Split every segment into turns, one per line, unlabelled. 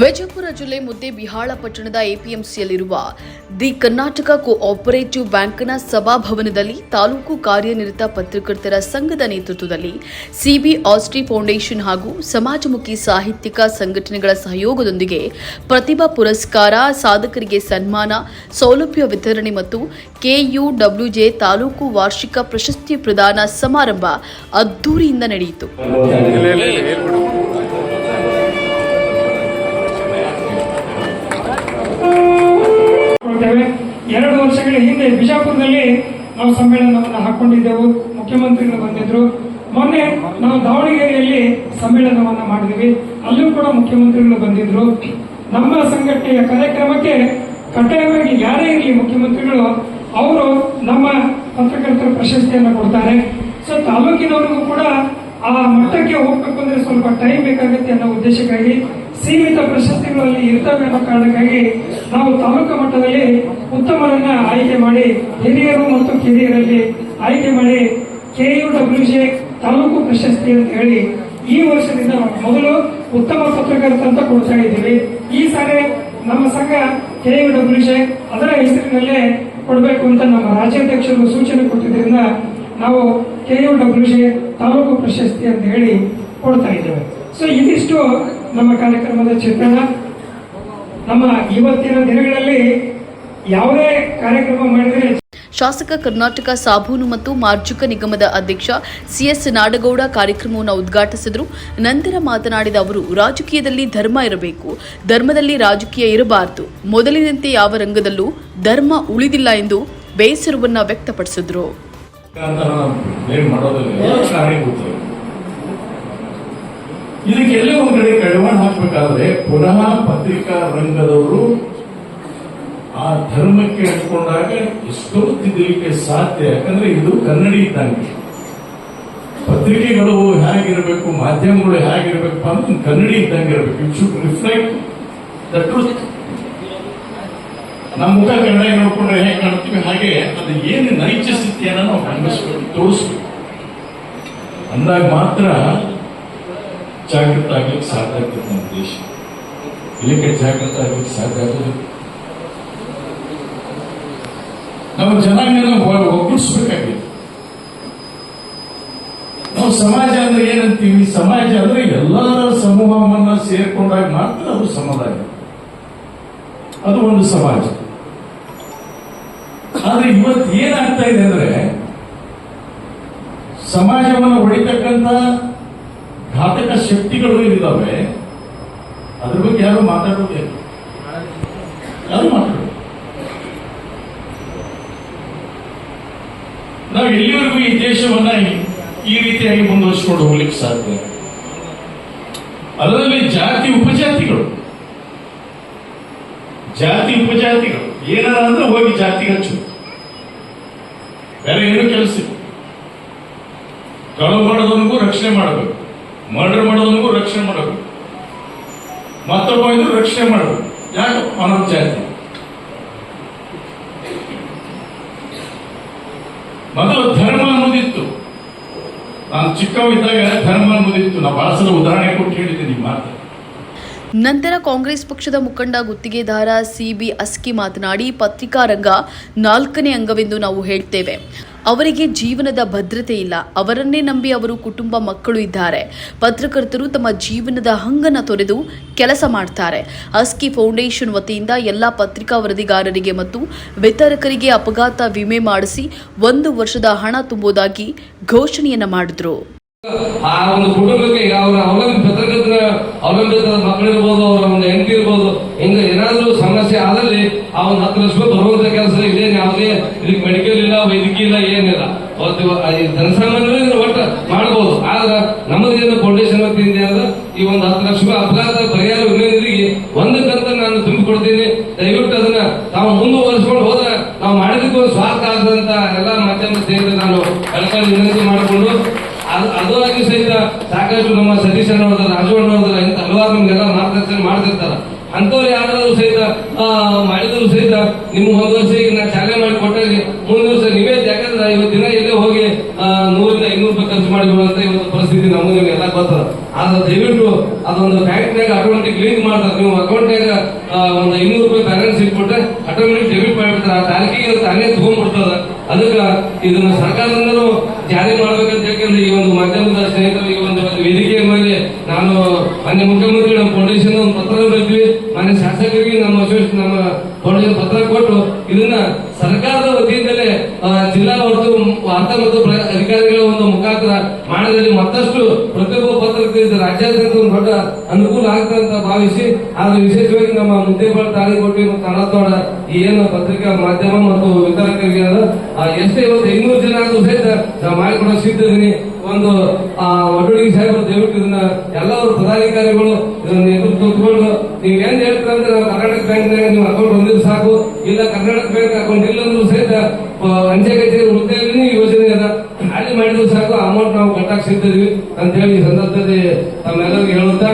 ವಿಜಯಪುರ ಜಿಲ್ಲೆ ಮುದ್ದೇಬಿಹಾಳ ಪಟ್ಟಣದ ಎಪಿಎಂಸಿಯಲ್ಲಿರುವ the Karnataka cooperative ಬ್ಯಾಂಕ್ನ ಸಭಾಭವನದಲ್ಲಿ ತಾಲೂಕು ಕಾರ್ಯನಿರತ ಪತ್ರಕರ್ತರ ಸಂಘದ ನೇತೃತ್ವದಲ್ಲಿ ಸಿಬಿ ಆಸ್ಟ್ರಿ ಫೌಂಡೇಶನ್ ಹಾಗೂ ಸಮಾಜಮುಖಿ ಸಾಹಿತ್ಯಿಕ ಸಂಘಟನೆಗಳ ಸಹಯೋಗದೊಂದಿಗೆ ಪ್ರತಿಭಾ ಪುರಸ್ಕಾರ, ಸಾಧಕರಿಗೆ ಸನ್ಮಾನ, ಸೌಲಭ್ಯ ವಿತರಣೆ ಮತ್ತು ಕೆಯುಡಬ್ಲ್ಯೂಜೆ ತಾಲೂಕು ವಾರ್ಷಿಕ ಪ್ರಶಸ್ತಿ ಪ್ರದಾನ ಸಮಾರಂಭ ಅದ್ದೂರಿಯಿಂದ ನಡೆಯಿತು.
ಹಿಂದೆ ಬಿಜಾಪುರದಲ್ಲಿ ನಾವು ಸಮ್ಮೇಳನವನ್ನು ಹಾಕೊಂಡಿದ್ದೆವು, ಮುಖ್ಯಮಂತ್ರಿಗಳು ಬಂದಿದ್ರು. ಮೊನ್ನೆ ನಾವು ದಾವಣಗೆರೆಯಲ್ಲಿ ಸಮ್ಮೇಳನವನ್ನು ಮಾಡಿದ್ವಿ. ಅಲ್ಲೂ ಕೂಡ ಮುಖ್ಯಮಂತ್ರಿಗಳು ಬಂದಿದ್ರು. ನಮ್ಮ ಸಂಘಟನೆಯ ಕಾರ್ಯಕ್ರಮಕ್ಕೆ ಕಡ್ಡಾಯವಾಗಿ ಯಾರೇ ಇರಲಿ ಮುಖ್ಯಮಂತ್ರಿಗಳು, ಅವರು ನಮ್ಮ ಪತ್ರಕರ್ತರ ಪ್ರಶಸ್ತಿಯನ್ನು ಕೊಡ್ತಾರೆ. ಸೊ ತಾಲೂಕಿನವರಿಗೂ ಕೂಡ ಆ ಮಟ್ಟಕ್ಕೆ ಹೋಗ್ಬೇಕು ಅಂದ್ರೆ ಸ್ವಲ್ಪ ಟೈಮ್ ಬೇಕಾಗುತ್ತೆ ಅನ್ನೋ ಉದ್ದೇಶಕ್ಕಾಗಿ ಸೀಮಿತ ಪ್ರಶಸ್ತಿಗಳಲ್ಲಿ ಇರ್ತವೆ ಅನ್ನೋ ಕಾರಣಕ್ಕಾಗಿ ನಾವು ತಾಲೂಕು ಮಟ್ಟದಲ್ಲಿ ಉತ್ತಮರನ್ನ ಆಯ್ಕೆ ಮಾಡಿ ಹಿರಿಯರು ಮತ್ತು ಕಿರಿಯರಲ್ಲಿ ಆಯ್ಕೆ ಮಾಡಿ ಕೆ ಯು ಡಬ್ಲ್ಯೂ ಜೆ ತಾಲೂಕು ಪ್ರಶಸ್ತಿ ಅಂತ ಹೇಳಿ ಈ ವರ್ಷದಿಂದ ಮೊದಲು ಉತ್ತಮ ಪತ್ರಕರ್ತ ಅಂತ ಕೊಡ್ತಾ ಇದ್ದೀವಿ. ಈ ಸಾರಿ ನಮ್ಮ ಸಂಘ ಕೆಯುಡಬ್ಲ್ಯೂಜೆ ಅದರ ಹೆಸರಿನಲ್ಲೇ ಕೊಡಬೇಕು ಅಂತ ನಮ್ಮ ರಾಜ್ಯಾಧ್ಯಕ್ಷರು ಸೂಚನೆ ಕೊಟ್ಟಿದ್ದರಿಂದ ನಾವು ಕೆಯುಡಬ್ಲ್ಯೂಜೆ ತಾಲೂಕು ಪ್ರಶಸ್ತಿ ಅಂತ ಹೇಳಿ ಕೊಡ್ತಾ ಇದ್ದೇವೆ. ಸೊ ಇದಿಷ್ಟು ನಮ್ಮ ಕಾರ್ಯಕ್ರಮದ ಚಿತ್ರಣ. ನಮ್ಮ ಇವತ್ತಿನ ದಿನಗಳಲ್ಲಿ ಯಾವುದೇ ಕಾರ್ಯಕ್ರಮ ಮಾಡಿದರೆ
ಶಾಸಕ ಕರ್ನಾಟಕ ಸಾಬೂನು ಮತ್ತು ಮಾರ್ಜುಕ ನಿಗಮದ ಅಧ್ಯಕ್ಷ ಸಿಎಸ್ ನಾಡಗೌಡ ಕಾರ್ಯಕ್ರಮವನ್ನು ಉದ್ಘಾಟಿಸಿದರು. ನಂತರ ಮಾತನಾಡಿದ ಅವರು, ರಾಜಕೀಯದಲ್ಲಿ ಧರ್ಮ ಇರಬೇಕು. ಧರ್ಮದಲ್ಲಿ ರಾಜಕೀಯ ಇರಬಾರದು. ಮೊದಲಿನಂತೆ ಯಾವ ರಂಗದಲ್ಲೂ ಧರ್ಮ ಉಳಿದಿಲ್ಲ ಎಂದು ಬೇಸರವನ್ನು ವ್ಯಕ್ತಪಡಿಸಿದರು.
ಬ್ಲೇಮ್ ಮಾಡೋದಿಲ್ಲ ಎಲ್ಲ ಇದಕ್ಕೆ ಎಲ್ಲೇ ಒಂದ್ ಕಡೆ ಕಡಿವಾಣ ಹಾಕ್ಬೇಕಾದ್ರೆ ಪುನಃ ಪತ್ರಿಕಾ ರಂಗದವರು ಆ ಧರ್ಮಕ್ಕೆ ಇಟ್ಕೊಂಡಾಗ ಎಷ್ಟೋ ತಿದ್ದಲಿಕ್ಕೆ ಸಾಧ್ಯ. ಯಾಕಂದ್ರೆ ಇದು ಕನ್ನಡಿ ಇದ್ದಂಗೆ. ಪತ್ರಿಕೆಗಳು ಹೇಗಿರಬೇಕು, ಮಾಧ್ಯಮಗಳು ಹೇಗಿರಬೇಕು ಅಂತ ಕನ್ನಡಿ ಇದ್ದಂಗೆ ಇರಬೇಕು. It should reflect the truth ನಮ್ಮ ಮುಖ ಕನ್ನಡ ನೋಡ್ಕೊಂಡ್ರೆ ಹೇಗೆ ಕಾಣ್ತೀವಿ ಹಾಗೆ ಅದು ಏನು ನೈಜ ಸ್ಥಿತಿಯನ್ನು ನಾವು ಗಮನಿಸ್ಬೇಕು ತೋರಿಸ್ಬೇಕು. ಅಂದಾಗ ಮಾತ್ರ ಜಾಗೃತ ಆಗ್ಲಿಕ್ಕೆ ಸಾಧ್ಯ ಆಗ್ತದೆ ನಮ್ಮ ದೇಶ. ಇಲ್ಲಿಗೆ ಜಾಗೃತ ಆಗ್ಲಿಕ್ಕೆ ಸಾಧ್ಯ ಆಗೋದು ನಾವು ಜನಾಂಗನ ಒಗ್ಗೂಡಿಸ್ಬೇಕಾಗಿದೆ. ನಾವು ಸಮಾಜ ಅಂದ್ರೆ ಏನಂತೀವಿ? ಸಮಾಜ ಅಂದ್ರೆ ಎಲ್ಲರ ಸಮೂಹವನ್ನು ಸೇರ್ಕೊಂಡಾಗ ಮಾತ್ರ ಅದು ಸಮುದಾಯ ಅದು ಒಂದು ಸಮಾಜ. ಆದ್ರೆ ಇವತ್ತು ಏನಾಗ್ತಾ ಇದೆ ಅಂದ್ರೆ ಸಮಾಜವನ್ನು ಹೊಡಿತಕ್ಕಂತ ಘಾತಕ ಶಕ್ತಿಗಳು ಇದಾವೆ ಅದ್ರ ಬಗ್ಗೆ ಯಾರು ಮಾತಾಡೋದೇ ಯಾರು ಮಾತಾಡೋದು ನಾವು ಎಲ್ಲಿವರೆಗೂ ಈ ದೇಶವನ್ನ ಈ ರೀತಿಯಾಗಿ ಮುಂದುವರಿಸಿಕೊಂಡು ಹೋಗ್ಲಿಕ್ಕೆ ಸಾಧ್ಯ? ಅದರಲ್ಲಿ ಜಾತಿ ಉಪಜಾತಿಗಳು. ಜಾತಿ ಉಪಜಾತಿಗಳು. ಏನಾರ ಅಂದ್ರೆ ಹೋಗಿ ಜಾತಿ ಹಚ್ಚು ಬೇರೆ ಏನು ಕೆಲಸ ಕಳವು ಮಾಡೋದನ್ಗೂ ರಕ್ಷಣೆ ಮಾಡಬೇಕು. ಮರ್ಡರ್ ಮಾಡೋದನ್ಗೂ ರಕ್ಷಣೆ ಮಾಡಬೇಕು. ಮತ್ತೊಬ್ಬ ಇದ್ರು ರಕ್ಷಣೆ ಮಾಡಬೇಕು. ಯಾಕೆ ಅನಂತ ಜಾತಿ? ಮೊದಲು ಧರ್ಮ ಅನ್ನೋದಿತ್ತು. ನಾನು ಚಿಕ್ಕವಿದ್ದಾಗ ಧರ್ಮ ಅನ್ನೋದಿತ್ತು. ನಾ ಬಹಳ ಉದಾಹರಣೆ ಕೊಟ್ಟು ಹೇಳಿದ್ದೀನಿ ಮಾತು.
ನಂತರ ಕಾಂಗ್ರೆಸ್ ಪಕ್ಷದ ಮುಖಂಡ ಗುತ್ತಿಗೆದಾರ ಸಿಬಿ ಅಸ್ಕಿ ಮಾತನಾಡಿ ಪತ್ರಿಕಾ ರಂಗ ನಾಲ್ಕನೇ ಅಂಗವೆಂದು ನಾವು ಹೇಳ್ತೇವೆ. ಅವರಿಗೆ ಜೀವನದ ಭದ್ರತೆ ಇಲ್ಲ. ಅವರನ್ನೇ ನಂಬಿ ಅವರು ಕುಟುಂಬ ಮಕ್ಕಳು ಇದ್ದಾರೆ. ಪತ್ರಕರ್ತರು ತಮ್ಮ ಜೀವನದ ಹಂಗನ ತೊರೆದು ಕೆಲಸ ಮಾಡ್ತಾರೆ. ಅಸ್ಕಿ ಫೌಂಡೇಶನ್ ವತಿಯಿಂದ ಎಲ್ಲ ಪತ್ರಿಕಾ ವರದಿಗಾರರಿಗೆ ಮತ್ತು ವಿತರಕರಿಗೆ ಅಪಘಾತ ವಿಮೆ ಮಾಡಿಸಿ ಒಂದು ವರ್ಷದ ಹಣ ತುಂಬುವುದಾಗಿ ಘೋಷಣೆಯನ್ನ ಮಾಡಿದ್ರು.
ಅವಲಂಬಿತ ಮಕ್ಕಳಿರ್ಬೋದು ಅವರ ಒಂದು ಹೆಂಡತಿ ಇರ್ಬೋದು, ಹಿಂಗೆ ಏನಾದರೂ ಸಮಸ್ಯೆ ಆದಲ್ಲಿ ಆ ಒಂದು ಹತ್ತು ಲಕ್ಷ ರೂಪಾಯಿ ಬರುವಂತ ಕೆಲಸ ಇದೇನು ಯಾವುದೇ ಇದಕ್ಕೆ ಮೆಡಿಕಲ್ ಇಲ್ಲ, ವೈದ್ಯಕೀಯ ಇಲ್ಲ, ಏನಿಲ್ಲ. ಜನಸಾಮಾನ್ಯರು ಒಟ್ಟು ಮಾಡ್ಬೋದು. ಆದ್ರೆ ನಮ್ಮದೇನು ಫೌಂಡೇಶನ್ ವತಿಯಿಂದ ಅಂದ್ರೆ ಈ ಒಂದು ಹತ್ತು ಲಕ್ಷ ರೂಪಾಯಿ ಅಪಘಾತ ಪರಿಹಾರ ವಿಮೆ ಒಂದು ಕಂತ ನಾನು ತುಂಬಿಕೊಡ್ತೀನಿ ದಯವಿಟ್ಟು ಅದನ್ನ ತಾವು ಮುಂದುವರಿಸ್ಕೊಂಡು ಹೋದ್ರೆ ನಾವು ಮಾಡಿದಕ್ಕೂ ಸ್ವಾರ್ಥ ಆಗದಂತ ಎಲ್ಲ ಮಾಧ್ಯಮ ಸ್ನೇಹಿತರು ನಾನು ವಿನಂತಿ ಮಾಡಿಕೊಂಡು ಅದು ಅದು ಆಗಿ ಸಹಿತ ನಮ್ಮ ಸತೀಶ್ ಅಣ್ಣವ್ರದ ರಾಜವಣ್ಣ ಅವ್ರದ ಇಂಥ ಹಲವಾರು ನಿಮ್ಗೆಲ್ಲ ಮಾರ್ಗದರ್ಶನ ಮಾಡ್ತಿರ್ತಾರ. ಅಂತವ್ರು ಯಾರಾದ್ರೂ ಸಹಿತ ಮಾಡಿದ್ರು ಸಹಿತ ನಿಮ್ಮ ಒಂದು ವರ್ಷ ಈಗ ನಾ ಚಾಲನೆ ಮಾಡಿ ಕೊಟ್ಟಾಗ ಮುಂದಿನ ವರ್ಷ ನೀವೇ ಯಾಕಂದ್ರೆ ಇವತ್ತು ದಿನ ಎಲ್ಲೇ ಹೋಗಿ ನೂರಿಂದ ಐನೂರು ರೂಪಾಯಿ ಮಾಡಿಬಿಡುವಂತ ಇವತ್ತು ಪರಿಸ್ಥಿತಿ ನಮಗೂ ನಿಮ್ಗೆ ಎಲ್ಲ ಗೊತ್ತದ. ಆದ್ರೆ ದಯವಿಟ್ಟು ಅದೊಂದು ಬ್ಯಾಂಕ್ನಾಗ ಆಟೋಮೆಟಿಕ್ ಲಿಂಕ್ ಮಾಡ್ತಾರೆ. ನೀವು ಅಕೌಂಟ್ನಾಗ ಒಂದು ಇನ್ನೂರು ರೂಪಾಯಿ ಬ್ಯಾಲೆನ್ಸ್ ಇಟ್ಬಿಟ್ರೆ ಆಟೋಮೆಟಿಕ್ ಡೆಬಿಟ್ ಮಾಡಿಬಿಡ್ತಾರೆ. ಆ ತಾರೀಕಿಗೆ ತಾನೇ ತಗೊಂಡ್ಬಿಡ್ತದ. ಅದಕ್ಕೆ ಇದನ್ನ ಸರ್ಕಾರದಿಂದಲೂ ಜಾರಿ ಮಾಡ್ಬೇಕಂತ ಹೇಳ್ಕೊಂಡು ಈ ಒಂದು ಮಾಧ್ಯಮದ ಸ್ನೇಹಿತರು ಈ ಒಂದು ವೇದಿಕೆಯ ಮೇಲೆ ನಾನು ಮಾನ್ಯ ಮುಖ್ಯಮಂತ್ರಿ ನಮ್ಮ ಫೌಂಡೇಶನ್ ಒಂದು ಪತ್ರ ಬರೆದ್ವಿ. ಮಾನ್ಯ ಶಾಸಕರಿಗೆ ನಮ್ಮ ಅಸೋಸಿಯೇಷನ್ ನಮ್ಮ ಫೌಂಡೇಶನ್ ಪತ್ರ ಕೊಟ್ಟು ಇದನ್ನ ಸರ್ಕಾರದ ವತಿಯಿಂದಲೇ ಆ, ಜಿಲ್ಲಾ ಮತ್ತು ವಾರ್ತಾ ಮತ್ತು ಅಧಿಕಾರಿಗಳ ಒಂದು ಮುಖಾಂತರ ಮಾಡಿದಲ್ಲಿ ಮತ್ತಷ್ಟು ಪ್ರತಿಯೊಬ್ಬ ಪತ್ರಕರ್ತರಿಗೆ ರಾಜ್ಯಾದ್ಯಂತ ಒಂದು ದೊಡ್ಡ ಅನುಕೂಲ ಆಗ್ತದೆ ಅಂತ ಭಾವಿಸಿ, ಆದ್ರೆ ವಿಶೇಷವಾಗಿ ನಮ್ಮ ಮುದ್ದೇಪಾಳ ತಾಳಿಕೋಟೆ ಮತ್ತು ಕಳತೋಡ ಈ ಏನು ಪತ್ರಿಕಾ ಮಾಧ್ಯಮ ಮತ್ತು ವಿತರಕರಿಗೆ ಎಷ್ಟೇ ಇವತ್ತು ಇನ್ನೂರು ಜನ ಆದ್ರೂ ಸಹಿತ ನಾವು ಮಾಡಿಕೊಡೋ ಸಿದ್ಧದಿನಿ ಒಂದು, ಆ ಒಡ್ಡೊಡಿಗೆ ಸಾಹೇಬರು ದಯವಿಟ್ಟು ಇದನ್ನ ಎಲ್ಲರೂ ಪದಾಧಿಕಾರಿಗಳು ಇದನ್ನ ನೇತೃತ್ವ ತಗೊಂಡು, ನೀವು ಕರ್ನಾಟಕ ಬ್ಯಾಂಕ್ನಾಗ ನೀವು ಅಕೌಂಟ್ ಹೊಂದಿದ್ರೆ ಸಾಕು. ಇಲ್ಲ ಕರ್ನಾಟಕ ಬ್ಯಾಂಕ್ ಅಕೌಂಟ್ ಇಲ್ಲ ಅಂದ್ರೂ ಸಹಿತ ಅಂಚೆ ಕಚೇರಿ ಹುದ್ದೆಯಲ್ಲಿ ಯೋಜನೆ ಅದ. ಖಾಲಿ ಮಾಡಿದ್ರು ಸಾಕು ಅಮೌಂಟ್ ನಾವು ಕಟ್ಟಾಕ್ ಸಿಗ್ತಿದ್ವಿ ಅಂತ ಹೇಳಿ ಈ ಸಂದರ್ಭದಲ್ಲಿ ತಮ್ಮೆಲ್ಲರಿಗೂ ಹೇಳುತ್ತಾ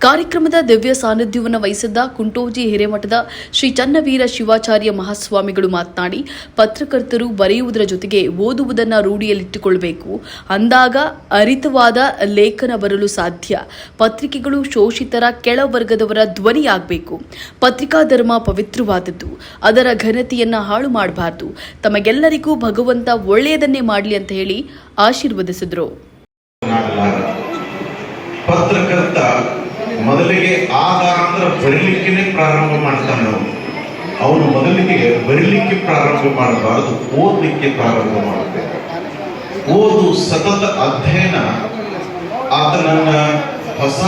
ಕಾರ್ಯಕ್ರಮದ ದಿವ್ಯ ಸಾನ್ನಿಧ್ಯವನ್ನು ವಹಿಸಿದ್ದ ಕುಂಟೋಜಿ ಹಿರೇಮಠದ ಶ್ರೀ ಚನ್ನವೀರ ಶಿವಾಚಾರ್ಯ ಮಹಾಸ್ವಾಮಿಗಳು ಮಾತನಾಡಿ, ಪತ್ರಕರ್ತರು ಬರೆಯುವುದರ ಜೊತೆಗೆ ಓದುವುದನ್ನು ರೂಢಿಯಲ್ಲಿಟ್ಟುಕೊಳ್ಳಬೇಕು. ಅಂದಾಗ ಅರಿತವಾದ ಲೇಖನ ಬರಲು ಸಾಧ್ಯ. ಪತ್ರಿಕೆಗಳು ಶೋಷಿತರ ಕೆಳವರ್ಗದವರ ಧ್ವನಿಯಾಗಬೇಕು. ಪತ್ರಿಕಾ ಧರ್ಮ ಪವಿತ್ರವಾದದ್ದು. ಅದರ ಘನತೆಯನ್ನು ಹಾಳು ಮಾಡಬಾರದು. ತಮಗೆಲ್ಲರಿಗೂ ಭಗವಂತ ಒಳ್ಳೆಯದನ್ನೇ ಮಾಡಲಿ ಅಂತ ಹೇಳಿ ಆಶೀರ್ವದಿಸಿದರು.
ಪತ್ರಕರ್ತ ಮೊದಲಿಗೆ ಆಧಾರ ಅಂದ್ರೆ ಬರೀಲಿಕ್ಕೆ ಪ್ರಾರಂಭ ಮಾಡ್ತಾನೆ ಅವನು. ಅವನು ಮೊದಲಿಗೆ ಬರಿಲಿಕ್ಕೆ ಪ್ರಾರಂಭ ಮಾಡಬಾರದು, ಓದಲಿಕ್ಕೆ ಪ್ರಾರಂಭ ಮಾಡಬೇಕು ಓದು ಸತತ ಅಧ್ಯಯನ ಆತನನ್ನ ಹೊಸ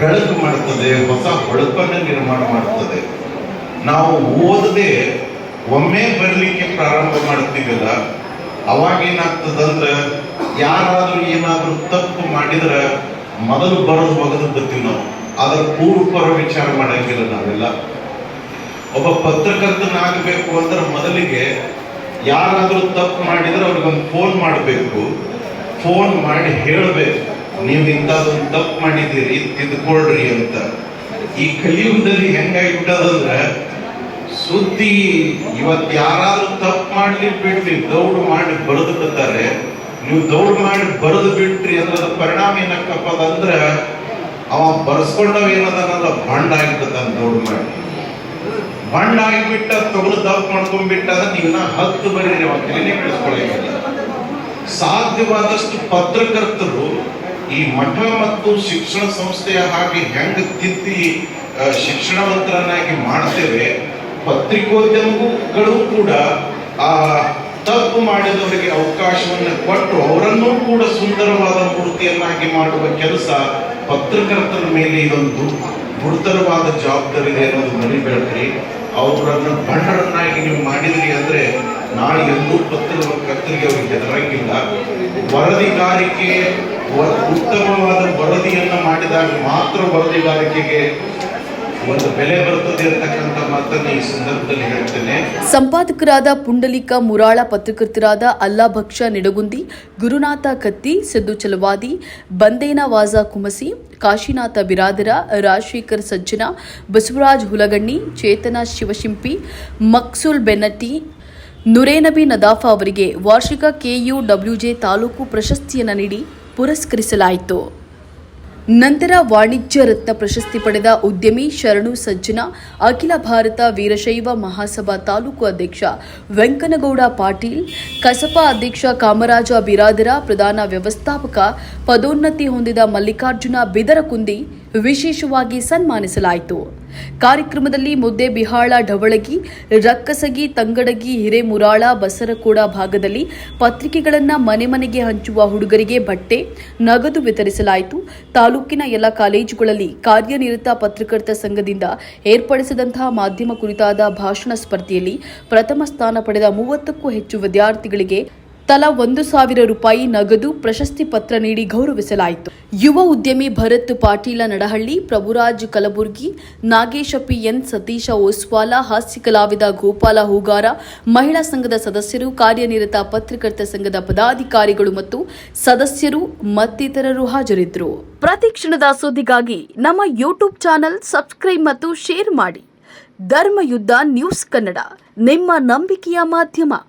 ಬೆಳಕು ಮಾಡುತ್ತದೆ ಹೊಸ ಹೊಳಪನ್ನು ನಿರ್ಮಾಣ ಮಾಡುತ್ತದೆ ನಾವು ಓದದೆ ಒಮ್ಮೆ ಬರಲಿಕ್ಕೆ ಪ್ರಾರಂಭ ಮಾಡ್ತೀವಲ್ಲ, ಅವಾಗ ಏನಾಗ್ತದಂದ್ರೆ ಯಾರಾದರೂ ಏನಾದರೂ ತಪ್ಪು ಮಾಡಿದ್ರೆ ಮೊದಲು ಬರೋದು ಮೊದಲು ಬರ್ತೀವಿ ನಾವು. ಅದರ ಪೂರ್ವಪರ ವಿಚಾರ ಮಾಡಂಗಿಲ್ಲ ನಾವೆಲ್ಲ. ಒಬ್ಬ ಪತ್ರಕರ್ತನಾಗಬೇಕು ಅಂದ್ರೆ ಮೊದಲಿಗೆ ಯಾರಾದರೂ ತಪ್ಪು ಮಾಡಿದ್ರೆ ಅವ್ರಿಗೊಂದು ಫೋನ್ ಮಾಡಬೇಕು. ಫೋನ್ ಮಾಡಿ ಹೇಳಬೇಕು. ನೀವು ಇಂಥದ್ದೊಂದು ತಪ್ಪು ಮಾಡಿದ್ದೀರಿ, ತಿದ್ಕೊಳ್ರಿ ಅಂತ. ಈ ಕಲಿಯುಗದಲ್ಲಿ ಹೆಂಗಾಗಿಬಿಟ್ಟದಂದ್ರೆ ಸುದ್ದಿ ಇವತ್ತು ಯಾರಾದರೂ ತಪ್ಪು ಮಾಡಲಿ ಬಿಡ್ಲಿ, ದೌಡು ಮಾಡಿ ಬರೆದು ಬಿಡ್ತಾರೆ. ನೀವು ದೌಡ್ ಮಾಡಿ ಬರೆದು ಬಿಟ್ರಿ ಅಂದ್ರೆ ಪರಿಣಾಮ ಏನಕ್ಕಪ್ಪ ಅಂದ್ರೆ ಅವ ಬರ್ಸ್ಕೊಂಡವ ಏನದನಲ್ಲ ಬಂಡ ಆಗಿಬಿಡ್ತಾನೆ ದೌಡ್ ಮಾಡಿ. ಬಂಡ್ ಆಗಿಬಿಟ್ಟ ತಗೊಂಡು ತಪ್ಪು ಮಾಡ್ಕೊಂಡ್ಬಿಟ್ಟ ಅಂದ್ರೆ ಹತ್ತು ಬರೀ ಅವ ತಲೆನೇ ಸಾಧ್ಯವಾದಷ್ಟು ಪತ್ರಕರ್ತರು ಈ ಮಠ ಮತ್ತು ಶಿಕ್ಷಣ ಸಂಸ್ಥೆಯ ಹಾಗೆ ಹೆಂಗ್ ತಿದ್ದಿ ಶಿಕ್ಷಣವಂತರನ್ನಾಗಿ ಮಾಡ್ತೇವೆ ಪತ್ರಿಕೋದ್ಯಮಗಳು ಕೂಡ ಆ ತಪ್ಪು ಮಾಡಿದವರಿಗೆ ಅವಕಾಶವನ್ನು ಕೊಟ್ಟು ಅವರನ್ನೂ ಕೂಡ ಸುಂದರವಾದ ಮೂರ್ತಿಯನ್ನಾಗಿ ಮಾಡುವ ಕೆಲಸ ಪತ್ರಕರ್ತರ ಮೇಲೆ ಇದೊಂದು ಗುರುತರವಾದ ಜವಾಬ್ದಾರಿ ಇದೆ ಅನ್ನೋದು ಮರಿಬೇಡ್ರಿ ಅವರನ್ನು ಬಂಡರನ್ನಾಗಿ ನೀವು ಮಾಡಿದ್ರಿ ಅಂದ್ರೆ ನಾಳೆ ಎಂದೂ ಪತ್ರಕರ್ತರಿಗೆ ಅವ್ರಿಗೆ ಹೆದರಂಗಿಲ್ಲ. ವರದಿಗಾರಿಕೆ, ಉತ್ತಮವಾದ ವರದಿಯನ್ನು ಮಾಡಿದಾಗ ಮಾತ್ರ ವರದಿಗಾರಿಕೆಗೆ
ಸಂಪಾದಕರಾದ ಪುಂಡಲಿಕ ಮುರಾಳ ಪತ್ರಕರ್ತರಾದ ಅಲ್ಲಾಭಕ್ಷ ನಿಡಗುಂದಿ, ಗುರುನಾಥ ಕತ್ತಿ, ಸಿದ್ದು ಚಲವಾದಿ, ಬಂದೇನ ವಾಜಾ ಕುಮಸಿ, ಕಾಶಿನಾಥ ಬಿರಾದರ, ರಾಜಶೇಖರ್ ಸಜ್ಜನ, ಬಸವರಾಜ್ ಹುಲಗಣ್ಣಿ, ಚೇತನ ಶಿವಶಿಂಪಿ, ಮಕ್ಸುಲ್ ಬೆನ್ನಟ್ಟಿ, ನುರೇನಬಿ ನದಾಫಾ ಅವರಿಗೆ ವಾರ್ಷಿಕ ಕೆಯುಡಬ್ಲ್ಯೂಜೆ ತಾಲೂಕು ಪ್ರಶಸ್ತಿಯನ್ನು ನೀಡಿ ಪುರಸ್ಕರಿಸಲಾಯಿತು. ನಂತರ ವಾಣಿಜ್ಯ ರತ್ನ ಪ್ರಶಸ್ತಿ ಪಡೆದ ಉದ್ಯಮಿ ಶರಣು ಸಜ್ಜನ, ಅಖಿಲ ಭಾರತ ವೀರಶೈವ ಮಹಾಸಭಾ ತಾಲೂಕು ಅಧ್ಯಕ್ಷ ವೆಂಕನಗೌಡ ಪಾಟೀಲ್, ಕಸಪ ಅಧ್ಯಕ್ಷ ಕಾಮರಾಜ ಬಿರಾದರ, ಪ್ರಧಾನ ವ್ಯವಸ್ಥಾಪಕ, ಪದೋನ್ನತಿ ಹೊಂದಿದ ಮಲ್ಲಿಕಾರ್ಜುನ ಬಿದರಕುಂದಿ ವಿಶೇಷವಾಗಿ ಸನ್ಮಾನಿಸಲಾಯಿತು. ಕಾರ್ಯಕ್ರಮದಲ್ಲಿ ಮುದ್ದೆ ಬಿಹಾಳ ಢವಳಗಿ ರಕ್ಕಸಗಿ, ತಂಗಡಗಿ, ಹಿರೇಮುರಾಳ, ಬಸರಕೋಡ ಭಾಗದಲ್ಲಿ ಪತ್ರಿಕೆಗಳನ್ನು ಮನೆ ಮನೆಗೆ ಹಂಚುವ ಹುಡುಗರಿಗೆ ಬಟ್ಟೆ, ನಗದು ವಿತರಿಸಲಾಯಿತು. ತಾಲೂಕಿನ ಎಲ್ಲ ಕಾಲೇಜುಗಳಲ್ಲಿ ಕಾರ್ಯನಿರತ ಪತ್ರಕರ್ತ ಸಂಘದಿಂದ ಏರ್ಪಡಿಸಿದಂತಹ ಮಾಧ್ಯಮ ಕುರಿತಾದ ಭಾಷಣ ಸ್ಪರ್ಧೆಯಲ್ಲಿ ಪ್ರಥಮ ಸ್ಥಾನ ಪಡೆದ ಮೂವತ್ತಕ್ಕೂ ಹೆಚ್ಚು ವಿದ್ಯಾರ್ಥಿಗಳಿಗೆ ತಲಾ ಒಂದು ಸಾವಿರ ರೂಪಾಯಿ ನಗದು ಪ್ರಶಸ್ತಿ ಪತ್ರ ನೀಡಿ ಗೌರವಿಸಲಾಯಿತು. ಯುವ ಉದ್ಯಮಿ ಭರತ್ ಪಾಟೀಲ ನಡಹಳ್ಳಿ, ಪ್ರಭುರಾಜ್ ಕಲಬುರ್ಗಿ, ನಾಗೇಶ ಪಿ ಎನ್ ಸತೀಶ ಓಸ್ವಾಲ, ಹಾಸ್ಯ ಕಲಾವಿದ ಗೋಪಾಲ ಹೂಗಾರ, ಮಹಿಳಾ ಸಂಘದ ಸದಸ್ಯರು, ಕಾರ್ಯನಿರತ ಪತ್ರಕರ್ತ ಸಂಘದ ಪದಾಧಿಕಾರಿಗಳು ಮತ್ತು ಸದಸ್ಯರು ಮತ್ತಿತರರು ಹಾಜರಿದ್ದರು. ಪ್ರತಿ ಕ್ಷಣದ ಸುದ್ದಿಗಾಗಿ ನಮ್ಮ ಯೂಟ್ಯೂಬ್ ಚಾನೆಲ್ ಸಬ್ಸ್ಕ್ರೈಬ್ ಮತ್ತು ಶೇರ್ ಮಾಡಿ. ಧರ್ಮಯುದ್ಧ ನ್ಯೂಸ್ ಕನ್ನಡ, ನಿಮ್ಮ ನಂಬಿಕೆಯ ಮಾಧ್ಯಮ.